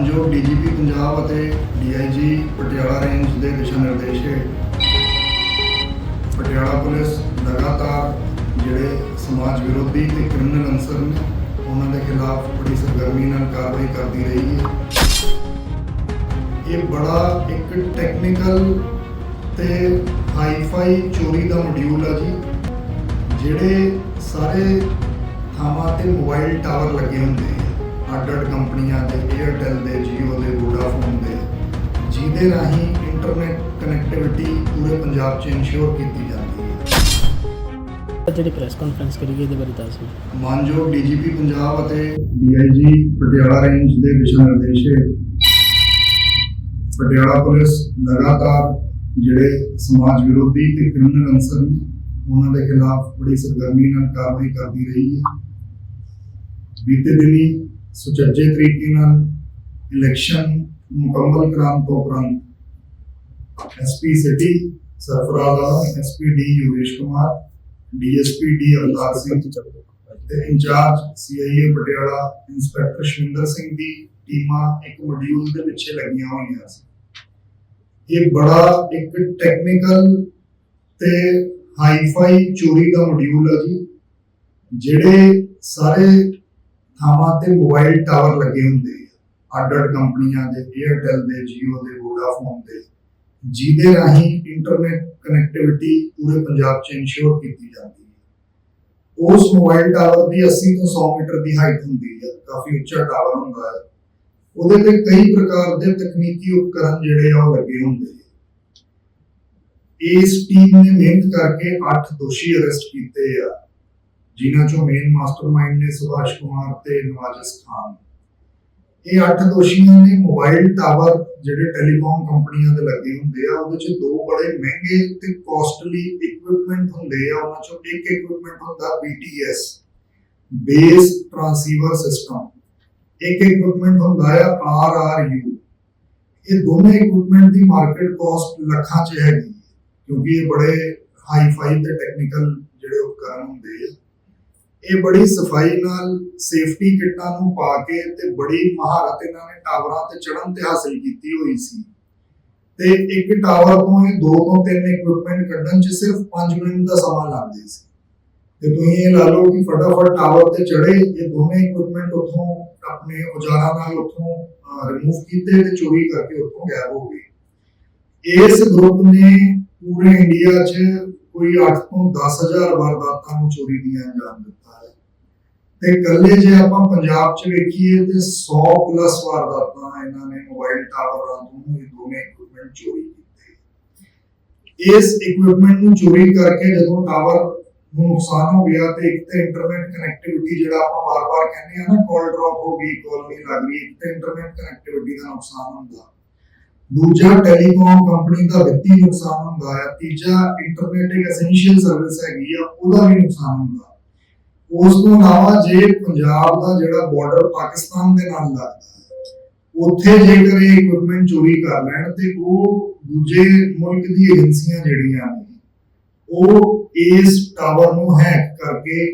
ਮਾਨਯੋਗ ਡੀਜੀਪੀ ਪੰਜਾਬ ਅਤੇ DIG Patiala range ਦੇ ਦਿਸ਼ਾ ਨਿਰਦੇਸ਼ ਹੇਠ ਪਟਿਆਲਾ ਪੁਲਿਸ ਲਗਾਤਾਰ ਜਿਹੜੇ ਸਮਾਜ ਵਿਰੋਧੀ ਤੇ ਕ੍ਰਿਮੀਨਲ ਅਨਸਰ ਨੇ, ਉਹਨਾਂ ਦੇ ਖਿਲਾਫ ਬੜੀ ਸਰਗਰਮੀ ਨਾਲ ਕਾਰਵਾਈ ਕਰਦੀ ਰਹੀ ਹੈ। ਇਹ ਬੜਾ ਇੱਕ ਟੈਕਨੀਕਲ ਤੇ ਹਾਈਫਾਈ ਚੋਰੀ ਦਾ ਮੋਡਿਊਲ ਆ ਜੀ, ਜਿਹੜੇ ਸਾਰੇ ਥਾਵਾਂ ਤੇ ਮੋਬਾਈਲ ਟਾਵਰ ਲੱਗੇ ਹੁੰਦੇ ਅੱਡ-ਅੱਡ ਕੰਪਨੀਆਂ ਦੇ 에ਅਰਟੈਲ ਦੇ Jio ਦੇ Vodafone ਦੇ ਜਿਹਦੇ ਰਾਹੀਂ ਇੰਟਰਨੈਟ ਕਨੈਕਟੀਵਿਟੀ ਪੂਰੇ ਪੰਜਾਬ 'ਚ ਇਨਸ਼ੋਰ ਕੀਤੀ ਜਾਂਦੀ ਹੈ। ਜਿਹੜੀ ਪ੍ਰੈਸ ਕਾਨਫਰੰਸ ਕਰੀਏ ਇਹਦੇ ਬਾਰੇ ਦੱਸ ਦਿਓ। ਮਾਨਯੋਗ ਡੀਜੀਪੀ ਪੰਜਾਬ ਅਤੇ ਡੀਆਈਜੀ ਪਟਿਆਲਾ ਰੇਂਜ ਦੇ ਦਿਸ਼ਾ ਨਿਰਦੇਸ਼ ਪਟਿਆਲਾ ਪੁਲਿਸ ਲਗਾਤਾਰ ਜਿਹੜੇ ਸਮਾਜ ਵਿਰੋਧੀ ਤੇ ਕ੍ਰਿਮੀਨਲ ਅਨਸਰ ਨੇ ਉਹਨਾਂ ਦੇ ਖਿਲਾਫ ਬੜੀ ਸਰਗਰਮੀ ਨਾਲ ਕਾਰਵਾਈ ਕਰਦੀ ਰਹੀ ਹੈ। ਬੀਤੇ ਦਿਨੀ ਸੁਚੱਜੇ ਤਰੀਕੇ ਨਾਲ ਇਲੈਕਸ਼ਨ ਮੁਕੰਮਲ ਕਰਾਉਣ ਤੋਂ ਉਪਰੰਤ SP city Sarfaraz Alam SP D Yogesh Kumar DSP D Avtar Singh ਤੇ incharge CIA Patiala inspector Shinder Singh ਦੀ ਟੀਮਾਂ ਇੱਕ ਮੋਡਿਊਲ ਦੇ ਪਿੱਛੇ ਲੱਗੀਆਂ ਹੋਈਆਂ ਸੀ ਇਹ ਬੜਾ ਇੱਕ ਟੈਕਨੀਕਲ ਤੇ ਹਾਈਫਾਈ ਚੋਰੀ ਦਾ ਮੋਡਿਊਲ ਹੈ ਜੀ ਜਿਹੜੇ ਸਾਰੇ ਥਾਵਾਂ ਤੇ ਮੋਬਾਈਲ ਟਾਵਰ ਲੱਗੇ ਹੁੰਦੇ ਆ। ਅੱਡ-ਅੱਡ ਕੰਪਨੀਆਂ ਦੇ 에ਅਰਟੈਲ ਦੇ, Jio ਦੇ, Vodafone ਦੇ। ਜਿਹਦੇ ਰਾਹੀਂ ਇੰਟਰਨੈਟ ਕਨੈਕਟੀਵਿਟੀ ਪੂਰੇ ਪੰਜਾਬ 'ਚ ਇਨਸ਼ੋਰ ਕੀਤੀ ਜਾਂਦੀ ਹੈ। ਉਸ ਮੋਬਾਈਲ ਟਾਵਰ ਦੀ 80 ਤੋਂ 100 ਮੀਟਰ ਦੀ ਹਾਈਟ ਹੁੰਦੀ ਹੈ ਕਾਫੀ ਉੱਚਾ ਟਾਵਰ ਹੁੰਦਾ ਹੈ ਉਹਦੇ ਤੇ ਕਈ ਪ੍ਰਕਾਰ ਦੇ ਤਕਨੀਕੀ ਉਪਕਰਨ ਜਿਹੜੇ ਆ ਉਹ ਲੱਗੇ ਹੁੰਦੇ ਇਸ ਟੀਮ ਨੇ ਮਿਹਨਤ ਕਰਕੇ 8 ਦੋਸ਼ੀ ਅਰੈਸਟ ਕੀਤੇ ਆ। ਜਿਨ੍ਹਾਂ ਚੋਂ ਮੇਨ ਮਾਸਟਰਮਾਈਂਡ ਨੇ ਸੁਭਾਸ਼ ਕੁਮਾਰ ਤੇ ਨਵਾਜ਼ਿਸ ਖਾਨ। ਇਹ 8 ਦੋਸ਼ੀਆਂ ਨੇ ਮੋਬਾਈਲ ਟਾਵਰ ਜਿਹੜੇ ਟੈਲੀਕਾਮ ਕੰਪਨੀਆਂ ਦੇ ਲੱਗੇ ਹੁੰਦੇ ਆ, ਉਹਦੇ ਚ ਦੋ ਬੜੇ ਮਹਿੰਗੇ ਤੇ ਕਾਸਟਲੀ ਇਕਵਿਪਮੈਂਟ ਹੁੰਦੇ ਆ, ਉਹਨਾਂ ਚੋਂ ਇੱਕ ਇਕਵਿਪਮੈਂਟ ਹੁੰਦਾ BTS ਬੇਸ ਟ੍ਰਾਂਸੀਵਰ ਸਿਸਟਮ ਇੱਕ ਇਕਵਿਪਮੈਂਟ ਹੁੰਦਾ ਆ RRU ਇਹ ਦੋਨੇ ਇਕਵਿਪਮੈਂਟ ਦੀ ਮਾਰਕੀਟ ਕਾਸਟ ਲੱਖਾਂ 'ਚ ਹੈਗੀ, ਕਿਉਂਕਿ ਇਹ ਬੜੇ ਹਾਈ ਫਾਈ ਤੇ ਟੈਕਨੀਕਲ ਜਿਹੜੇ ਉਪਕਰਨ ਹੁੰਦੇ ਆ। ਇਹ ਬੜੀ ਸਫ਼ਾਈ ਨਾਲ ਸੇਫਟੀ ਕਿੱਟਾਂ ਨੂੰ ਪਾ ਕੇ ਤੇ ਬੜੀ ਮਹਾਰਤ ਇਹਨਾਂ ਨੇ ਟਾਵਰਾਂ ਤੇ ਚੜ੍ਹਨ ਤੇ ਹਾਸਲ ਕੀਤੀ ਹੋਈ ਸੀ। ਤੇ ਇੱਕ ਟਾਵਰ ਤੋਂ ਇਹ ਦੋ ਤੋਂ ਤਿੰਨ ਇਕਵਿਪਮੈਂਟ ਕੱਢਣ 'ਚ ਸਿਰਫ 5 ਮਿੰਟ ਦਾ ਸਮਾਂ ਲੱਗਦੇ ਸੀ। ਤੇ ਤੁਸੀਂ ਇਹ ਲਾ ਲਓ ਕਿ ਫਟਾਫਟ ਟਾਵਰ ਤੇ ਚੜੇ ਇਹ ਦੋਨੇ ਇਕਵਿਪਮੈਂਟ ਉੱਥੋਂ ਆਪਣੇ ਔਜ਼ਾਰਾਂ ਨਾਲ ਉੱਥੋਂ ਰਿਮੂਵ ਕੀਤੇ ਤੇ ਚੋਰੀ ਕਰਕੇ ਉੱਥੋਂ ਗਾਇਬ ਹੋ ਗਏ। ਇਸ ਗਰੁੱਪ ਨੇ ਪੂਰੇ ਇੰਡੀਆ 'ਚ ਕੋਈ 8 ਤੋਂ 10000 ਵਾਰਦਾਤਾਂ ਨੂੰ ਚੋਰੀ ਦੀਆਂ ਅੰਜਾਮ ਦਿੱਤਾ ਤੇ ਕੱਲੇ ਜੇ ਆਪਾਂ ਪੰਜਾਬ 'ਚ ਵੇਖੀਏ ਤੇ 100 ਪਲੱਸ ਵਾਰਦਾਤਾਂ ਇਹਨਾਂ ਨੇ ਮੋਬਾਈਲ ਟਾਵਰਾਂ ਤੋਂ ਇਹ ਦੋਨੇ ਇਕਵਿਪਮੈਂਟ ਚੋਰੀ ਕੀਤੇ। ਇਸ ਇਕਵਿਪਮੈਂਟ ਨੂੰ ਚੋਰੀ ਕਰਕੇ ਜਦੋਂ ਟਾਵਰ ਨੂੰ ਨੁਕਸਾਨ ਹੋ ਗਿਆ ਤੇ ਇੱਕ ਤੇ ਇੰਟਰਨੈਟ ਕਨੈਕਟੀਵਿਟੀ ਜਿਹੜਾ ਆਪਾਂ ਬਾਰ-ਬਾਰ ਕਹਿੰਦੇ ਆ ਨਾ ਕਾਲ ਡ੍ਰੌਪ ਹੋ ਗਈ ਕਾਲ ਨਹੀਂ ਲੱਗ ਰਹੀ, ਇੱਕ ਤੇ ਇੰਟਰਨੈਟ ਕਨੈਕਟੀਵਿਟੀ ਦਾ ਨੁਕਸਾਨ ਹੁੰਦਾ। ਦੂਜਾ ਟੈਲੀਕਾਮ ਕੰਪਨੀ ਦਾ ਵਿੱਤੀ ਨੁਕਸਾਨ ਹੁੰਦਾ ਹੈ ਤੀਜਾ ਇੰਟਰਨੈਟ ਇੱਕ ਐਸੈਂਸ਼ੀਅਲ ਸਰਵਿਸ ਹੈਗੀ ਆ, ਉਹਦਾ ਵੀ ਨੁਕਸਾਨ ਹੁੰਦਾ। ਉਸ ਤੋਂ ਇਲਾਵਾ ਜੇ ਪੰਜਾਬ ਦਾ ਜਿਹੜਾ ਬਾਰਡਰ ਪਾਕਿਸਤਾਨ ਦੇ ਨਾਲ ਲੱਗਦਾ ਉੱਥੇ ਜੇਕਰ ਇਹ ਇਕਵਿਪਮੈਂਟ ਚੋਰੀ ਕਰ ਲੈਣ ਤੇ ਉਹ ਦੂਜੇ ਮੁਲਕ ਦੀ ਏਜੰਸੀਆਂ ਜਿਹੜੀਆਂ ਨੇ, ਉਹ ਇਸ ਟਾਵਰ ਨੂੰ ਹੈਕ ਕਰਕੇ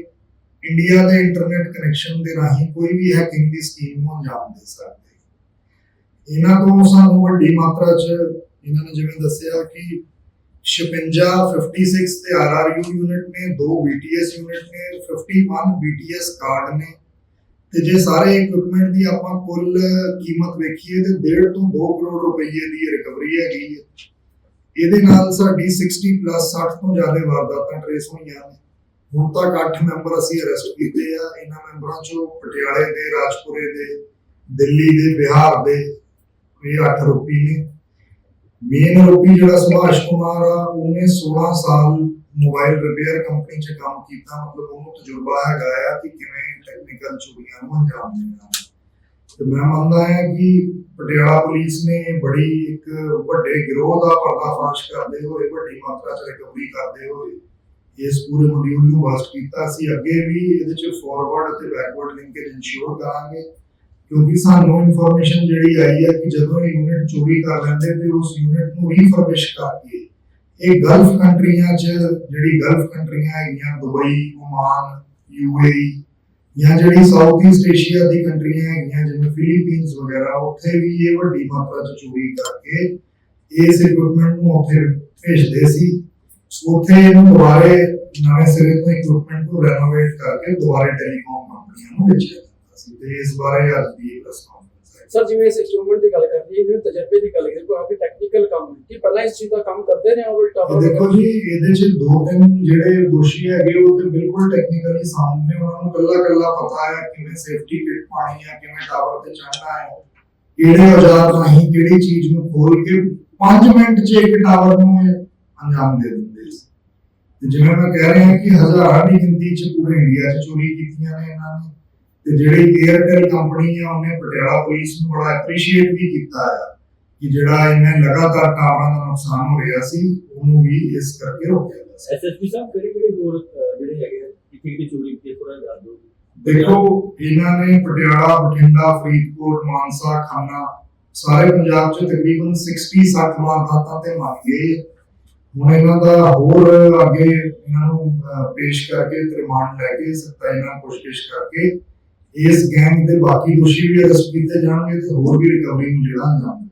ਇੰਡੀਆ ਦੇ ਇੰਟਰਨੈਟ ਕਨੈਕਸ਼ਨ ਦੇ ਰਾਹੀਂ ਕੋਈ ਵੀ ਹੈਕਿੰਗ ਦੀ ਸਕੀਮ ਨੂੰ ਅੰਜਾਮ ਦੇ ਸਕਦੇ। ਇਹਨਾਂ ਤੋਂ ਸਾਨੂੰ ਵੱਡੀ ਮਾਤਰਾ 'ਚ ਇਹਨਾਂ ਨੇ ਜਿਵੇਂ ਦੱਸਿਆ ਕਿ 56 56 ਤੇ RRU ਯੂਨਿਟ ਨੇ, ਦੋ BTS ਯੂਨਿਟ ਨੇ 51 BTS ਕਾਰਡ ਨੇ। ਤੇ ਜੇ ਸਾਰੇ ਇਕਵਿਪਮੈਂਟ ਦੀ ਆਪਾਂ ਕੁੱਲ ਕੀਮਤ ਵੇਖੀਏ ਤੇ 1.5 ਤੋਂ 2 ਕਰੋੜ ਰੁਪਏ ਦੀ ਰਿਕਵਰੀ ਹੈਗੀ ਹੈ। ਇਹਦੇ ਨਾਲ ਸਾਡੀ 60 ਪਲੱਸ 60 ਤੋਂ ਜ਼ਿਆਦਾ ਵਾਰਦਾਤਾਂ ਟ੍ਰੇਸ ਹੋਈਆਂ ਨੇ। ਹੁਣ ਤੱਕ 8 ਮੈਂਬਰ ਅਸੀਂ ਅਰੈਸਟ ਕੀਤੇ ਆ। ਇਹਨਾਂ ਮੈਂਬਰਾਂ ਚੋਂ ਪਟਿਆਲੇ ਦੇ, ਰਾਜਪੁਰੇ ਦੇ, ਦਿੱਲੀ ਦੇ, ਬਿਹਾਰ ਦੇ, ਇਹ 8 ਆਰੋਪੀ ਨੇ। ਮੇਨ ਆਰੋਪੀ ਜਿਹੜਾ ਸੁਭਾਸ਼ ਕੁਮਾਰ ਆ, ਉਹਨੇ 16 ਸਾਲ ਮੋਬਾਈਲ ਰਿਪੇਅਰ ਕੰਪਨੀ 'ਚ ਕੰਮ ਕੀਤਾ। ਮਤਲਬ ਉਹਨੂੰ ਤਜਰਬਾ ਹੈਗਾ ਆ ਕਿ ਕਿਵੇਂ ਟੈਕਨੀਕਲ ਚੋਰੀਆਂ ਨੂੰ ਅੰਜਾਮ ਦੇਣਾ। ਤੇ ਮੈਂ ਮੰਨਦਾ ਹਾਂ ਕਿ ਪਟਿਆਲਾ ਪੁਲਿਸ ਨੇ ਬੜੀ ਇੱਕ ਵੱਡੇ ਗਿਰੋਹ ਦਾ ਪਰਦਾਫਾਸ਼ ਕਰਦੇ ਹੋਏ, ਵੱਡੀ ਮਾਤਰਾ 'ਚ ਰਿਕਵਰੀ ਕਰਦੇ ਹੋਏ ਇਸ ਪੂਰੇ ਮੋਡਿਊਲ ਨੂੰ ਬਸਟ ਕੀਤਾ। ਸੀ ਅੱਗੇ ਵੀ ਇਹਦੇ 'ਚ ਫਾਰਵਰਡ ਅਤੇ ਬੈਕਵਰਡ ਲਿੰਕੇਜ ਇਨਸ਼ੋਰ ਕਰਾਂਗੇ। ਕਿਉਂਕਿ ਸਾਨੂੰ ਇਨਫੋਰਮੇਸ਼ਨ ਜਿਹੜੀ ਆਈ ਹੈ ਕਿ ਜਦੋਂ ਇਹ ਯੂਨਿਟ ਚੋਰੀ ਕਰ ਲੈਂਦੇ ਤੇ ਉਸ ਯੂਨਿਟ ਨੂੰ ਰੀਫਰਬਿਸ਼ ਕਰਕੇ ਇਹ ਗਲਫ ਕੰਟਰੀਆਂ 'ਚ ਜਿਹੜੀ ਗਲਫ ਕੰਟਰੀਆਂ ਹੈਗੀਆਂ ਦੁਬਈ ਓਮਾਨ ਯੂਏਈ ਜਾਂ ਜਿਹੜੀ ਸਾਊਥ ਈਸਟ ਏਸ਼ੀਆ ਦੀ ਕੰਟਰੀਆਂ ਹੈਗੀਆਂ, ਜਿਵੇਂ ਫਿਲੀਪੀਨਸ ਵਗੈਰਾ, ਉੱਥੇ ਵੀ ਇਹ ਵੱਡੀ ਮਾਤਰਾ 'ਚ ਚੋਰੀ ਕਰਕੇ ਇਸ ਇਕਵਿਪਮੈਂਟ ਨੂੰ ਉੱਥੇ ਭੇਜਦੇ ਸੀ। ਉੱਥੇ ਇਹਨੂੰ ਦੁਬਾਰੇ ਨਵੇਂ ਸਿਰੇ ਤੋਂ ਇਕਵਿਪਮੈਂਟ ਨੂੰ ਰੈਨੋਵੇਟ ਕਰਕੇ ਦੁਬਾਰੇ ਟੈਲੀਕਾਮ ਕੰਪਨੀਆਂ ਨੂੰ ਵੇਚਿਆ ਸੀ ਤੇ ਇਸ ਬਾਰੇ ਅੱਜ ਦੀ ਪ੍ਰੈਸ ਕਾਨਫਰੰਸ ਹੈ। ਸਰ ਜਿਵੇਂ ਇਸ ਇਕਵਿਪਮੈਂਟ ਦੀ ਗੱਲ ਕਰਦੇ ਜਿਵੇਂ ਤਜਰਬੇ ਦੀ ਗੱਲ ਕਰੀਏ ਕਾਫੀ ਟੈਕਨੀਕਲ ਕੰਮ ਹੈ। ਕਿ ਪਹਿਲਾਂ ਇਸ ਚੀਜ਼ ਦਾ ਕੰਮ ਕਰਦੇ ਨੇ ਇਹ ਟਾਵਰ ਦੇਖੋ ਜੀ ਇਹਦੇ ਚ ਦੋ ਤਿੰਨ ਜਿਹੜੇ ਦੋਸ਼ੀ ਹੈਗੇ ਉਹ ਤੇ ਬਿਲਕੁਲ ਟੈਕਨੀਕਲੀ ਸਾਹਮਣੇ ਉਹਨਾਂ ਨੂੰ ਕੱਲਾ ਕੱਲਾ ਪਤਾ ਹੈ ਕਿਵੇਂ ਸੇਫਟੀ ਕਿਟ ਪਾਣੀ ਹੈ ਕਿਵੇਂ ਟਾਵਰ ਤੇ ਚੜ੍ਹਨਾ ਹੈ ਕਿਹੜੇ ਔਜ਼ਾਰ ਰਾਹੀਂ ਕਿਹੜੀ ਚੀਜ਼ ਨੂੰ ਖੋਲ ਕੇ 5 ਮਿੰਟ 'ਚ ਇੱਕ ਟਾਵਰ ਨੂੰ ਅੰਜਾਮ ਦੇ ਦਿੰਦੇ ਸੀ। ਤੇ ਜਿਵੇਂ ਮੈਂ ਕਹਿ ਰਿਹਾ ਕਿ ਹਜ਼ਾਰਾਂ ਦੀ ਗਿਣਤੀ 'ਚ ਪੂਰੇ ਇੰਡੀਆ 'ਚ ਚੋਰੀ ਕੀਤੀਆਂ ਨੇ ਇਹਨਾਂ ਨੇ। ਤੇ ਜਿਹੜੀ 에ਅਰਟੈਲ ਕੰਪਨੀ ਆ ਉਹਨੇ ਪਟਿਆਲਾ ਪੁਲਿਸ ਨੂੰ ਬੜਾ ਐਪਰੀਸ਼ੀਏਟ ਵੀ ਕੀਤਾ ਹੈ ਕਿ ਜਿਹੜਾ ਇਹਨੇ ਲਗਾਤਾਰ ਟਾਵਰਾਂ ਦਾ ਨੁਕਸਾਨ ਹੋ ਰਿਹਾ ਸੀ ਉਹਨੂੰ ਵੀ ਇਸ ਕਰਕੇ ਰੋਕਿਆ ਗਿਆ ਸੀ। ਐਸਐਸਪੀ ਸਾਹਿਬ ਕਿਹੜੇ ਕਿਹੜੇ ਹੋਰ ਜਿਹੜੇ ਹੈਗੇ ਕਿੱਥੇ ਕਿੱਥੇ ਚੋਰੀ ਕੀਤੀ ਥੋੜਾ ਦੱਸ ਦਿਓ। ਦੇਖੋ ਇਹਨਾਂ ਨੇ ਪਟਿਆਲਾ ਬਠਿੰਡਾ ਫਰੀਦਕੋਟ ਮਾਨਸਾ ਖੰਨਾ ਸਾਰੇ ਪੰਜਾਬ 'ਚ ਤਕਰੀਬਨ 60 60 ਵਾਰਦਾਤਾਂ ਤੇ ਮੰਨ ਗਏ ਹੁਣ ਇਹਨਾਂ ਦਾ ਹੋਰ ਅੱਗੇ ਇਹਨਾਂ ਨੂੰ ਪੇਸ਼ ਕਰਕੇ ਰਿਮਾਂਡ ਲੈ ਕੇ ਸਖਤਾਈ ਨਾਲ ਪੁੱਛਗਿੱਛ ਕਰਕੇ ਇਸ ਗੈਂਗ ਦੇ ਬਾਕੀ ਦੋਸ਼ੀ ਵੀ ਅਰੈਸਟ ਕੀਤੇ ਜਾਣਗੇ ਤੇ ਹੋਰ ਵੀ ਰਿਕਵਰੀ ਨੂੰ ਜਿਹੜਾ ਅੰਜਾਮ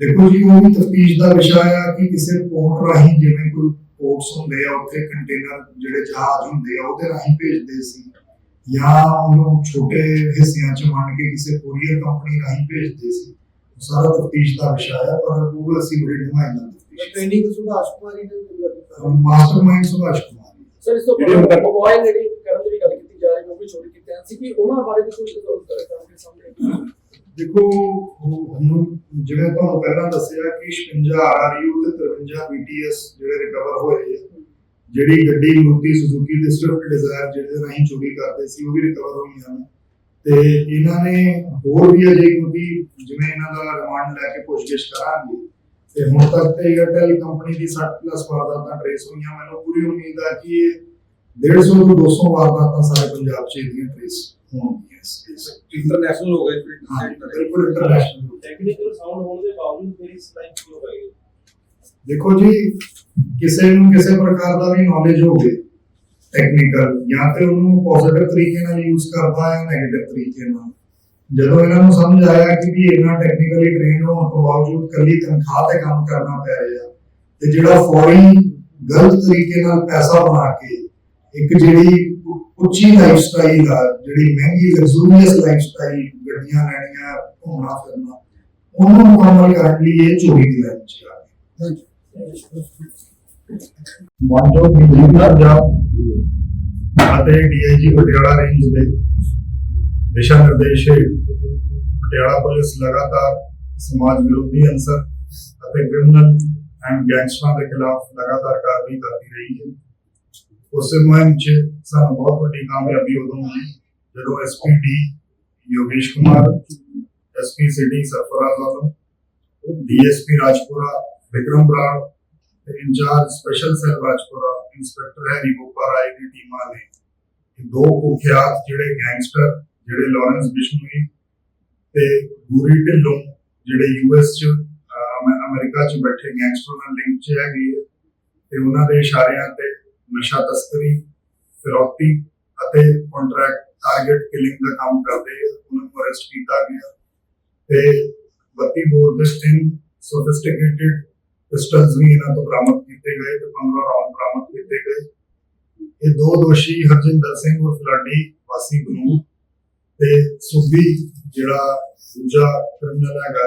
ਦੇਖੋ ਜੀ ਉਹ ਵੀ ਤਫਤੀਸ਼ ਦਾ ਵਿਸ਼ਾ ਆ ਕਿ ਕਿਸੇ ਪੋਰਟ ਰਾਹੀਂ ਜਿਵੇਂ ਕੋਈ ਪੋਰਟਸ ਹੁੰਦੇ ਆ ਉੱਥੇ ਕੰਟੇਨਰ ਜਿਹੜੇ ਜਹਾਜ਼ ਹੁੰਦੇ ਆ ਉਹਦੇ ਰਾਹੀਂ ਭੇਜਦੇ ਸੀ। ਜਾਂ ਉਹਨੂੰ ਛੋਟੇ ਹਿੱਸਿਆਂ 'ਚ ਵੰਡ ਕੇ ਕਿਸੇ ਕੋਰੀਅਰ ਕੰਪਨੀ ਰਾਹੀਂ ਭੇਜਦੇ ਸੀ। ਉਹ ਸਾਰਾ ਤਫਤੀਸ਼ ਦਾ ਵਿਸ਼ਾ ਆ ਪਰ ਉਹ ਅਸੀਂ ਬੜੀ ਡੂੰਘਾਈ ਨਾਲ ਤਫਤੀਸ਼ ਟ੍ਰੇਨਿੰਗ ਸੁਭਾਸ਼ ਕੁਮਾਰੀ ਨੇ ਮਾਸਟਰਮਾਈਂਡ ਸੁਭਾਸ਼ ਕੁਮਾਰ। ਸਰ ਇਸ ਤੋਂ ਪਹਿਲਾਂ ਮੋਬਾਈਲ ਜਿਹੜੀ ਕੀਤੀ ਜਾ ਰਹੀ ਹੈ ਉਹ ਵੀ ਚੋਰੀ ਕੀਤੇ ਹਨ ਸੀ ਕਿ ਉਹਨਾਂ ਬਾਰੇ ਵੀ ਕੋਈ ਜਾਣਕਾਰੀ ਸਾਹਮਣੇ ਦੇਖੋ, ਉਹ ਹੁਣ ਜਿਵੇਂ ਤੁਹਾਨੂੰ ਪਹਿਲਾਂ ਦੱਸਿਆ ਕਿ 56 ਆਰਆਰਯੂ ਤੇ 53 BTS ਜਿਹੜੇ ਰਿਕਵਰ ਹੋਏ ਆ, ਜਿਹੜੀ ਗੱਡੀ ਮਰੂਤੀ ਸੁਜ਼ੂਕੀ ਤੇ ਸਵਿਫਟ ਡਿਜ਼ਾਇਰ ਜਿਹੜੇ ਰਾਹੀਂ ਚੋਰੀ ਕਰਦੇ ਸੀ, ਉਹ ਵੀ ਰਿਕਵਰ ਹੋਈਆਂ ਨੇ। ਤੇ ਇਹਨਾਂ ਨੇ ਹੋਰ ਵੀ ਅਜੇ ਕਿਉਂਕਿ ਜਿਵੇਂ ਇਹਨਾਂ ਦਾ ਰਿਮਾਂਡ ਲੈ ਕੇ ਪੁੱਛਗਿੱਛ ਕਰਾਂਗੇ, ਤੇ ਹੁਣ ਤੱਕ ਤੇ 에ਅਰਟੈਲ ਕੰਪਨੀ ਦੀ 60 ਪਲੱਸ ਵਾਰਦਾਤਾਂ ਟ੍ਰੇਸ ਹੋਈਆਂ, ਮੈਨੂੰ ਪੂਰੀ ਉਮੀਦ ਹੈ ਕਿ ਇਹ 150 ਤੋਂ 200 ਵਾਰਦਾਤਾਂ ਸਾਰੇ ਪੰਜਾਬ 'ਚ ਇਹਦੀਆਂ ਟ੍ਰੇਸ ਹੋਣਗੀਆਂ ਇਸ ਇੰਟਰਨੈਸ਼ਨਲ ਹੋ ਗਏ ਹਾਂ ਬਿਲਕੁਲ ਇੰਟਰਨੈਸ਼ਨਲ ਟੈਕਨੀਕਲ ਸਾਊਂਡ ਹੋਣ ਦੇ ਬਾਵਜੂਦ ਮੇਰੀ ਸਲਾਈਨ ਕਿਉਂ ਹੋਈ ਦੇਖੋ ਜੀ ਕਿਸੇ ਨੂੰ ਕਿਸੇ ਪ੍ਰਕਾਰ ਦਾ ਵੀ ਨੌਲੇਜ ਹੋਵੇ ਟੈਕਨੀਕਲ ਜਾਂ ਤੇ ਉਹਨੂੰ ਪੋਜ਼ਿਟਿਵ ਤਰੀਕੇ ਨਾਲ ਯੂਜ਼ ਕਰਦਾ ਹੈ ਨੈਗੇਟਿਵ ਤਰੀਕੇ ਨਾਲ। ਜਦੋਂ ਇਹਨਾਂ ਨੂੰ ਸਮਝ ਆਇਆ ਕਿ ਵੀ ਇਹਨਾਂ ਟੈਕਨੀਕਲੀ ਟ੍ਰੇਨ ਹੋਣ ਤੋਂ ਬਾਵਜੂਦ ਕੱਲੀ ਤਨਖਾਹ ਤੇ ਕੰਮ ਕਰਨਾ ਪੈ ਰਿਹਾ ਤੇ ਜਿਹੜਾ ਫੌਰੀ ਗਲਤ ਤਰੀਕੇ ਨਾਲ ਪੈਸਾ ਬਣਾ ਕੇ ਇੱਕ ਜਿਹੜੀ ਉੱਚੀ ਲਾਈਫ ਸਟਾਈਲ ਆ ਜਿਹੜੀ ਮਹਿੰਗੀ ਲਗਜ਼ੂਰੀਅਸ ਲਾਈਫ ਸਟਾਈਲ ਗੱਡੀਆਂ ਲੈਣੀਆਂ ਘੁੰਮਣਾ ਫਿਰਨਾ ਉਹਨੂੰ ਮੁਕੰਮਲ ਕਰਨ ਲਈ ਇਹ ਚੋਰੀ ਦੀ ਲਾਈਨ ਚ ਆ ਗਏ ਮਾਨਜੋ ਬਿਜਲੀ ਪੰਜਾਬ ਅਤੇ ਡੀਆਈਜੀ ਪਟਿਆਲਾ ਰੇਂਜ ਦੇ ਦਿਸ਼ਾ ਨਿਰਦੇਸ਼ ਪਟਿਆਲਾ ਪੁਲਿਸ ਲਗਾਤਾਰ ਸਮਾਜ ਵਿਰੋਧੀ ਅੰਸਰ ਅਤੇ ਕ੍ਰਿਮੀਨਲ ਐਂਡ ਗੈਂਗਸਟਰਾਂ ਦੇ ਖਿਲਾਫ ਲਗਾਤਾਰ ਕਾਰਵਾਈ ਕਰਦੀ ਰਹੀ ਹੈ। ਉਸੇ ਮੁਹਿੰਮ 'ਚ ਸਾਨੂੰ ਬਹੁਤ ਵੱਡੀ ਕਾਮਯਾਬੀ ਉਦੋਂ ਮਿਲੀ, ਜਦੋਂ SPD Yogesh Kumar SP city Sarfaraz Alam DSP Rajpura Vikram Brar ਤੇ incharge special cell Rajpura inspector Harry Gopa ਦੀ ਟੀਮਾਂ ਨੇ ਦੋ ਕੁਖਿਆਤ ਜਿਹੜੇ ਗੈਂਗਸਟਰ, ਜਿਹੜੇ ਲਾਰੈਂਸ ਬਿਸ਼ਨੋਈ ਤੇ ਗੂਰੀ ਢਿੱਲੋਂ ਜਿਹੜੇ ਯੂਐਸ ਚ ਅਮਰੀਕਾ ਚ ਬੈਠੇ ਗੈਂਗਸਟਰ ਨਾਲ ਲਿੰਕ ਚ ਹੈਗੇ ਤੇ ਉਹਨਾਂ ਦੇ ਇਸ਼ਾਰਿਆਂ ਤੇ ਨਸ਼ਾ ਤਸਕਰੀ, ਫਿਰੌਤੀ ਅਤੇ ਕੰਟਰੈਕਟ ਟਾਰਗੇਟ ਕਿਲਿੰਗ ਦਾ ਕੰਮ ਕਰਦੇ ਉਹਨਾਂ ਨੂੰ ਅਰੈਸਟ ਕੀਤਾ ਗਿਆ। ਤੇ 32 ਬੋਰ ਦੇ ਤਿੰਨ ਸੋਫਿਸਟੀਕੇਟਿਡ ਪਿਸਟਲਸ ਵੀ ਇਹਨਾਂ ਤੋਂ ਬਰਾਮਦ ਕੀਤੇ ਗਏ ਤੇ 15 ਰਾਉਂਡ ਬਰਾਮਦ ਕੀਤੇ ਗਏ। ਇਹ ਦੋ ਦੋਸ਼ੀ ਹਰਜਿੰਦਰ ਸਿੰਘ ਉਰਫ ਲਾਡੀ, ਵਾਸੀ ਬਨੂਰ ਤੇ ਸੁਬੀ, ਜਿਹੜਾ ਦੂਜਾ ਕ੍ਰਿਮੀਨਲ ਹੈਗਾ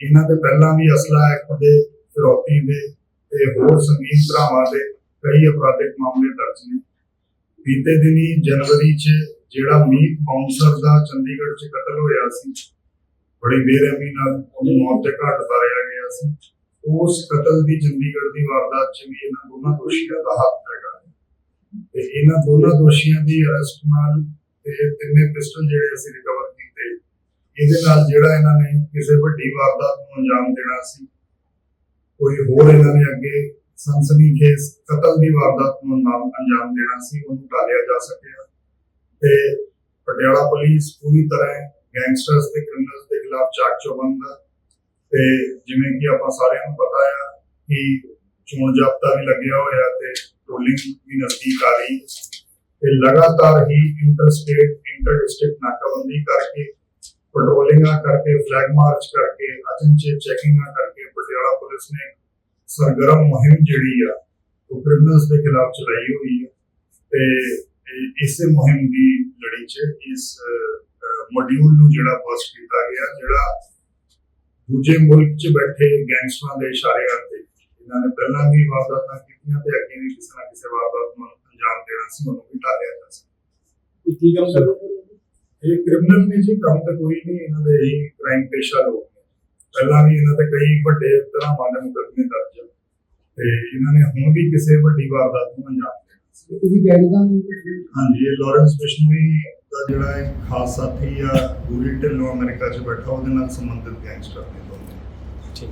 ਇਹਨਾਂ ਤੇ ਪਹਿਲਾਂ ਵੀ ਅਸਲਾ ਐਕਟ ਦੇ ਫਿਰੌਤੀ ਦੇ ਤੇ ਹੋਰ ਸੰਗੀਨ ਧਰਾਵਾਂ ਦੇ। ਕਈ ਅਪਰਾਧਿਕ ਮਾਮਲੇ ਦਰਜ ਨੇ। ਬੀਤੇ ਦਿਨੀ ਜਨਵਰੀ 'ਚ ਜਿਹੜਾ ਮੀਤ ਬਾਉਂਸਰ ਦਾ ਚੰਡੀਗੜ੍ਹ 'ਚ ਕਤਲ ਹੋਇਆ ਸੀ, ਬੜੀ ਬੇਰਹਿਮੀ ਨਾਲ ਉਹਨੂੰ ਮੌਤ ਦੇ ਘਾਟ ਉਤਾਰਿਆ ਗਿਆ ਸੀ। ਉਸ ਕਤਲ ਦੀ ਚੰਡੀਗੜ੍ਹ ਦੀ ਵਾਰਦਾਤ 'ਚ ਵੀ ਇਹਨਾਂ ਦੋਨਾਂ ਦੋਸ਼ੀਆਂ ਦਾ ਹੱਥ ਹੈਗਾ। ਤੇ ਇਹਨਾਂ ਦੋਨਾਂ ਦੋਸ਼ੀਆਂ ਦੀ ਅਰੈਸਟ ਨਾਲ ਤੇ ਤਿੰਨੇ ਪਿਸਟਲ ਜਿਹੜੇ ਅਸੀਂ ਰਿਕਵਰ ਕੀਤੇ। ਇਹਦੇ ਨਾਲ ਜਿਹੜਾ ਇਹਨਾਂ ਨੇ ਕਿਸੇ ਵੱਡੀ ਵਾਰਦਾਤ ਨੂੰ ਅੰਜਾਮ ਦੇਣਾ ਸੀ, ਕੋਈ ਹੋਰ ਇਹਨਾਂ ਨੇ ਅੱਗੇ ਸਨਸਨੀਖੇਜ਼ ਕਤਲ ਦੀ ਵਾਰਦਾਤ ਨੂੰ ਨਾਮ ਅੰਜਾਮ ਦੇਣਾ ਸੀ, ਉਹਨੂੰ ਟਾਲਿਆ ਜਾ ਸਕਿਆ। ਤੇ ਪਟਿਆਲਾ ਪੁਲਿਸ ਪੂਰੀ ਤਰ੍ਹਾਂ ਗੈਂਗਸਟਰਸ ਤੇ ਕ੍ਰਿਮੀਨਲਸ ਦੇ ਖਿਲਾਫ ਚਾਕ ਚੌਬੰਦ ਹੈ ਤੇ ਜਿਵੇਂ ਕਿ ਆਪਾਂ ਸਾਰਿਆਂ ਨੂੰ ਪਤਾ ਆ ਕਿ ਚੋਣ ਜਾਬਤਾ ਵੀ ਲੱਗਿਆ ਹੋਇਆ ਤੇ ਟੋਲਿੰਗ ਵੀ ਨਜ਼ਦੀਕ ਆ ਰਹੀ। ਤੇ ਲਗਾਤਾਰ ਹੀ ਇੰਟਰਸਟੇਟ ਇੰਟਰ ਡਿਸਟ੍ਰਿਕਟ ਨਾਕਾਬੰਦੀ ਕਰਕੇ ਪੈਟਰੋਲਿੰਗਾਂ ਕਰਕੇ ਫਲੈਗ ਮਾਰਚ ਕਰਕੇ, ਅਚਨਚੇਤ ਚੈਕਿੰਗਾਂ ਕਰਕੇ ਪਟਿਆਲਾ ਪੁਲਿਸ ਨੇ ਸਰਗਰਮ ਮੁਹਿੰਮ ਜਿਹੜੀ ਆ ਉਹ ਕ੍ਰਿਮੀਨਲਸ ਦੇ ਖਿਲਾਫ ਚਲਾਈ ਹੋਈ ਹੈ ਤੇ ਇਸੇ ਮੁਹਿੰਮ ਦੀ ਲੜੀ 'ਚ ਇਸ ਮੋਡਿਊਲ ਨੂੰ ਜਿਹੜਾ ਬਸਟ ਕੀਤਾ ਗਿਆ ਜਿਹੜਾ ਦੂਜੇ ਮੁਲਕ 'ਚ ਬੈਠੇ ਗੈਂਗਸਟਰਾਂ ਦੇ ਇਸ਼ਾਰਿਆਂ ਤੇ ਇਹਨਾਂ ਨੇ ਪਹਿਲਾਂ ਵੀ ਵਾਰਦਾਤਾਂ ਕੀਤੀਆਂ ਤੇ ਅੱਗੇ ਵੀ ਕਿਸੇ ਨਾ ਕਿਸੇ ਵਾਰਦਾਤ ਨੂੰ ਅੰਜਾਮ ਦੇਣਾ ਸੀ ਉਹਨੂੰ ਵੀ ਟਾਲਿਆ ਜਾ ਸਕਦਾ ਇਹ ਕੀ ਕੰਮ ਕਰਦੇ? ਹੋ ਇਹ ਕ੍ਰਿਮੀਨਲ ਨੇ ਜੀ ਕੰਮ ਤਾਂ ਕੋਈ ਨਹੀਂ ਇਹਨਾਂ ਦੇ ਹੀ ਕ੍ਰਾਈਮ ਪੇਸ਼ਾ ਲੋਕ। ਪਹਿਲਾਂ ਵੀ ਇਹਨਾਂ ਤੇ ਕਈ ਵੱਡੇ ਤਰ੍ਹਾਂ ਦੇ ਮੁਕੱਦਮੇ ਦਰਜ ਤੇ ਇਹਨਾਂ ਨੇ ਹੁਣ ਵੀ ਕਿਸੇ ਵੱਡੀ ਵਾਰਦਾਤ ਨੂੰ ਅੰਜਾਮ ਦੇਣਾ ਸੀ ਕਿਸੇ ਗੈਂਗਾਂ ਨੂੰ ਹਾਂਜੀ ਇਹ ਲਾਰੈਂਸ ਬਿਸ਼ਨੋਈ ਦਾ ਜਿਹੜਾ ਇੱਕ ਖਾਸ ਸਾਥੀ ਆ ਗੂਰੀ ਢਿੱਲੋਂ ਅਮਰੀਕਾ 'ਚ ਬੈਠਾ ਉਹਦੇ ਨਾਲ ਸੰਬੰਧਿਤ ਗੈਂਗਸਟਰ ਨੇ। ਦੋਨੇ ਠੀਕ।